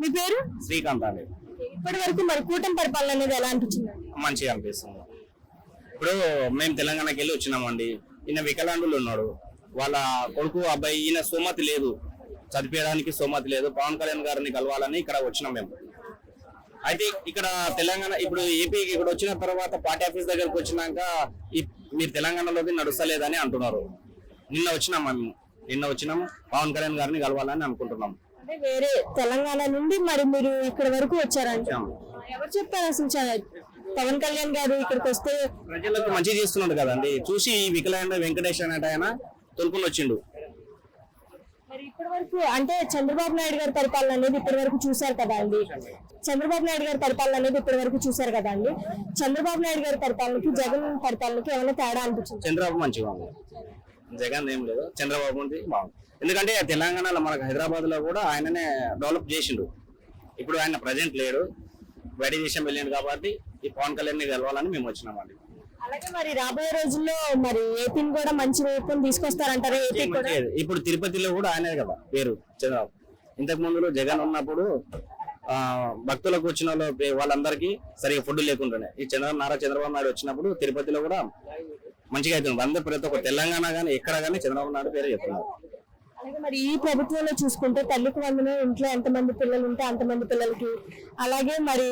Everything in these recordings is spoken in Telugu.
మీ పేరు? శ్రీకాంత్ అండి. ఇప్పటి వరకు మరి కూటమి పరిపాలన అనేది ఎలా అనిపించింది? మంచిగా అనిపిస్తుంది. ఇప్పుడు మేము తెలంగాణకి వెళ్ళి వచ్చినామండి. ఈయన వికలాంగులు ఉన్నాడు. వాళ్ళ కొడుకు అబ్బాయి ఈయన సోమతి లేదు. చదివేయడానికి సోమతి లేదు. పవన్ కళ్యాణ్ గారిని కలవాలని ఇక్కడ వచ్చినాం మేము. అయితే ఇక్కడ తెలంగాణ ఇప్పుడు ఏపీకి ఇక్కడ వచ్చిన తర్వాత పార్టీ ఆఫీస్ దగ్గరకు వచ్చినాక మీరు తెలంగాణలోకి నడుస్తలేదని అంటున్నారు. నిన్న వచ్చినాం మేము. నిన్న వచ్చినాము. పవన్ కళ్యాణ్ గారిని కలవాలని అనుకుంటున్నాం. అంటే వేరే తెలంగాణ నుండి మరి మీరు ఇక్కడ వరకు వచ్చారంట. ఎవరు చెప్పారు అసలు పవన్ కళ్యాణ్ గారు ఇక్కడికి వస్తే? ప్రజలకు మంచి చేస్తున్నాడు కదండి. చూసి ఈ వికలాంగ వెంకటేష్ అనేట ఆయన తొలుకుని వచ్చిండు. మరి ఇప్పటి వరకు అంటే చంద్రబాబు నాయుడు గారి పరిపాలన అనేది ఇప్పటి వరకు చూశారు కదా అండి? చంద్రబాబు నాయుడు గారి పరిపాలన అనేది ఇప్పటి వరకు చూశారు కదా అండి? చంద్రబాబు నాయుడు గారి పరిపాలనకి జగన్ పరిపాలనకి ఏమైనా తేడా అనిపించింది? చంద్రబాబు మంచిగా జగన్ ఏం లేదు చంద్రబాబు ఉంది బాగుంది. ఎందుకంటే తెలంగాణలో మనకు హైదరాబాద్లో కూడా ఆయననే డెవలప్ చేసిండు. ఇప్పుడు ఆయన ప్రజెంట్ లేడు బయట దేశం వెళ్ళిండు కాబట్టి ఈ పవన్ కళ్యాణ్ని గెలవాలని మేము వచ్చినామండి. అలాగే మరి రాబోయే రోజుల్లో మరి ఏపీని కూడా మంచి రూపం తీసుకొస్తారంటారా? ఏపీ కూడా? మంచిగా- ఇప్పుడు తిరుపతిలో కూడా ఆయనే కదా పేరు చంద్రబాబు. ఇంతకు ముందు జగన్ ఉన్నప్పుడు ఆ భక్తులకు వచ్చిన వాళ్ళందరికీ సరిగా ఫుడ్ లేకుండానే. ఈ చంద్రబాబు నారా చంద్రబాబు నాయుడు వచ్చినప్పుడు తిరుపతిలో కూడా మంచిగా అవుతుంది. అందరు ప్రతి ఒక్క తెలంగాణ గానీ ఎక్కడ గానీ చంద్రబాబు నాయుడు పేరు చెప్తున్నారు. అలాగే మరి ఈ ప్రభుత్వంలో చూసుకుంటే తల్లికి వందనం ఇంట్లో ఎంతమంది పిల్లలు ఉంటే అంతమంది పిల్లలకి అలాగే మరి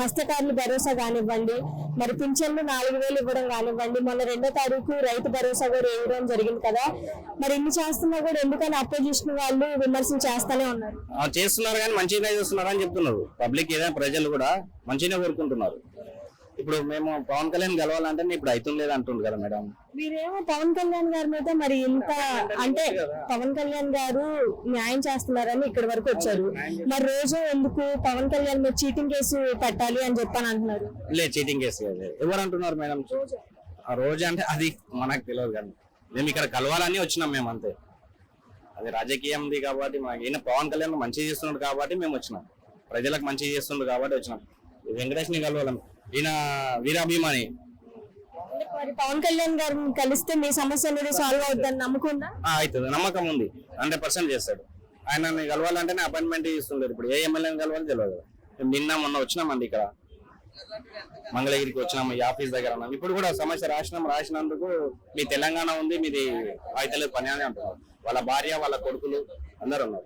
మత్స్యకారులు భరోసా కానివ్వండి మరి పింఛన్లు నాలుగు వేలు ఇవ్వడం కానివ్వండి మొన్న రెండో తారీఖు రైతు భరోసా కూడా ఇవ్వడం జరిగింది కదా. మరి ఇన్ని చేస్తున్నా కూడా ఎందుకని అపోజిషన్ వాళ్ళు విమర్శలు చేస్తానే ఉన్నారు? చేస్తున్నారు కానీ మంచిగానే చేస్తున్నారు అని చెప్తున్నారు. పబ్లిక్ ఏదైనా ప్రజలు కూడా మంచిగానే కోరుకుంటున్నారు. ఇప్పుడు మేము పవన్ కళ్యాణ్ గెలవాలంటే ఇప్పుడు అవుతుంది లేదు అంటుంది కదా మేడం. మీరేమో పవన్ కళ్యాణ్ గారి మీద మరి ఇంత అంటే పవన్ కళ్యాణ్ గారు న్యాయం చేస్తున్నారని ఇక్కడి వరకు వచ్చారు. మరి రోజు ఎందుకు పవన్ కళ్యాణ్ మీద చీటింగ్ కేసు పెట్టాలి అని చెప్పని అంటున్నారు? లేదు చీటింగ్ కేసు. ఎవరు అంటున్నారు మేడం? ఆ రోజు అంటే అది మనకు తెలియదు కానీ మేము ఇక్కడ కలవాలని వచ్చినాం మేము అంతే. అది రాజకీయంది కాబట్టి మాకు ఈయన పవన్ కళ్యాణ్ మంచి చేస్తున్నాడు కాబట్టి మేము వచ్చినాం. ప్రజలకు మంచి చేస్తుండ్రు కాబట్టి వచ్చినాం. ఈ వెంకటేష్ని కలవాలం ఈయన వీరాభిమాని పవన్ కళ్యాణ్ గారిని కలిస్తే మీ సమస్య అనేది సాల్వ్ అవుతుందని నమ్ముకుందా ఆ, అవుతుంది. నమ్మకం ఉంది. హండ్రెడ్ పర్సెంట్ చేస్తాడు. ఆయన కలవాలంటేనే అపాయింట్మెంట్ ఇస్తుంటారు. ఇప్పుడు ఏ ఎమ్మెల్యేని కలవాలి తెలియదు నిన్న మొన్న వచ్చినామండి ఇక్కడ. మంగళగిరికి వచ్చినాము ఈ ఆఫీస్ దగ్గర ఉన్నాం. ఇప్పుడు కూడా సమస్య రాసినాం రాసినందుకు మీ తెలంగాణ ఉంది మీది అయితే పని అని అంటున్నారు. వాళ్ళ భార్య వాళ్ళ కొడుకులు అందరు ఉన్నారు.